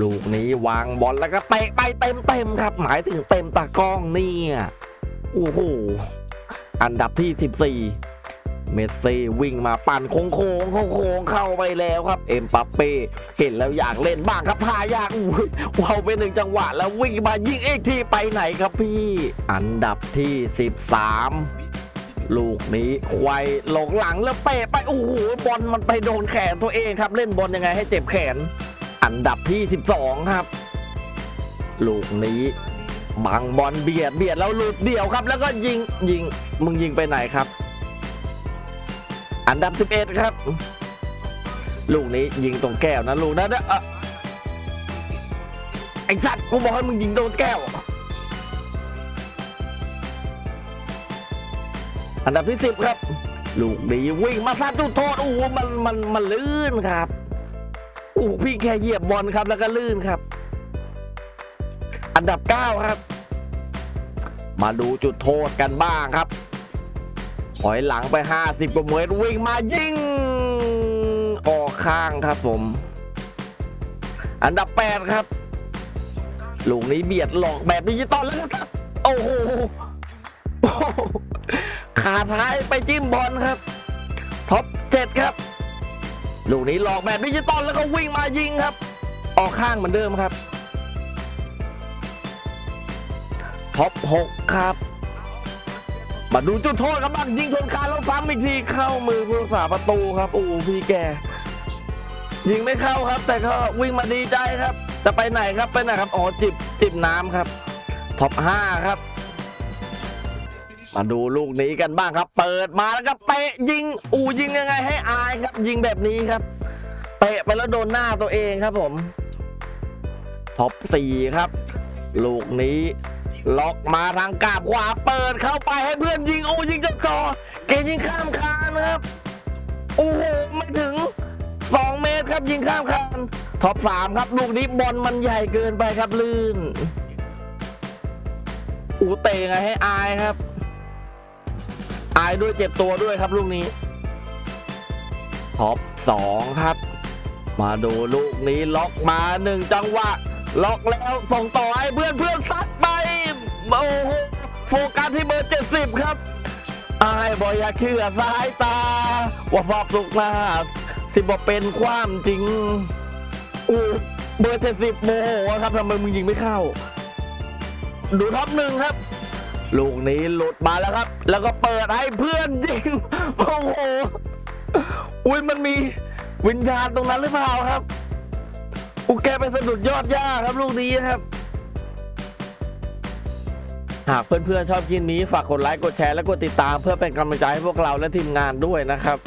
ลูกนี้วางบอลแล้วก็เตะไปเต็มเต็มๆครับ หมายถึงเต็มตากล้องเนี่ยโอ้โหอันดับที่ 14 เมสซี่วิ่งมาปั่นโค้งโค้งโค้งโค้งๆเข้าไปแล้วครับ เอ็มปัปเป้เห็นแล้วอยากเล่นบ้างครับทายากอุ้ยว้าวไปหนึ่งจังหวะแล้ววิ่งมายิงเอกทีไปไหนครับพี่ อันดับที่ 13ลูกนี้ควายหลงหลังแล้วเปะไปโอ้โหบอลมันไปโดนแขนตัวเองครับ เล่นบอลยังไงให้เจ็บแขน อันดับที่ 12 ครับ ลูกนี้บังบอลเบียดเบียดแล้วหลุดเดี่ยวครับ แล้วก็ยิงยิงมึงยิงไปไหนครับ อันดับ 11 ครับ ลูกนี้ยิงตรงแก้วนะลูกนั้นนะเอ่อไอ้สัตว์กูบอกให้มึงยิงโดนแก้ว อันดับที่ 10 ครับ ลูกนี้วิ่งมาซาจุดโทษโอ้โหมันมันมันลื่นครับ อ้พี่แค่เหยียบบอลครับแล้วก็ลื่นครับ อันดับ 9 ครับ มาดูจุดโทษกันบ้างครับถอยหลังไป 50กว่าเมตรวิ่งมายิงออกข้างครับผม อันดับ 8 ครับลูกนี้เบียดหลอกแบบดิจิตอลแล้วครับ โอ้โหโอ้โหขาท้ายไปจิ้มบอลครับ ท็อปเจ็ดครับ ลูกนี้หลอกแบบดิจิตอลแล้วก็วิ่งมายิงครับ ออกข้างเหมือนเดิมครับท็อปหกครับ มาดูจุดโทษครับบ้างยิงชนคานแล้วซ้ำอีกทีเข้ามือผู้รักษาประตูครับโอ้พี่แก ยิงไม่เข้าครับ แต่ก็วิ่งมาดีใจครับ จะไปไหนครับไปไหนครับอ๋อจิบจิบน้ำครับท็อปห้าครับ มาดูลูกนี้กันบ้างครับ เปิดมาแล้วก็เตะยิง อูยิงยังไงให้อายครับ ยิงแบบนี้ครับ เตะไปแล้วโดนหน้าตัวเองครับผมท็อปสี่ครับ ลูกนี้ ล็อกมาทางกาบขวาเปิดเข้าไปให้เพื่อนยิงอ้ยิงจะกอเกยิงข้ามคานครับโอ้โหไม่ถึง2เมตรครับยิงข้ามคานท็อปสามครับ ลูกนี้บอลมันใหญ่เกินไปครับลื่นอูเตะไงให้อายครับ อายด้วยเจ็บตัวด้วยครับลูกนี้ท็อปสองครับ มาดูลูกนี้ล็อกมาหนึ่งจังหวะ ล็อกแล้วส่งต่อให้เพื่อนเพื่อนซัดไปโอ้โหโฟกัสที่เบอร์เจ็ดสิบครับอายบอยาเชื่อสายตา ว่าภาพสุกหน้าสิบอกเป็นความจริงอู้เบอร์เจ็ดสิบโมโหครับทำไมมึงยิงไม่เข้า ดูท็อปหนึ่งครับ ลูกนี้หลุดมาแล้วครับ แล้วก็เปิดให้เพื่อนยิง โอ้โห อุ้ยมันมีวิญญาณตรงนั้นหรือเปล่าครับอุยแกไปสะดุดยอดหญ้าครับลูกนี้ครับ หากเพื่อนๆชอบคลิปนี้ฝากกดไลค์กดแชร์และกดติดตามเพื่อเป็นกำลังใจให้พวกเราและทีมงานด้วยนะครับ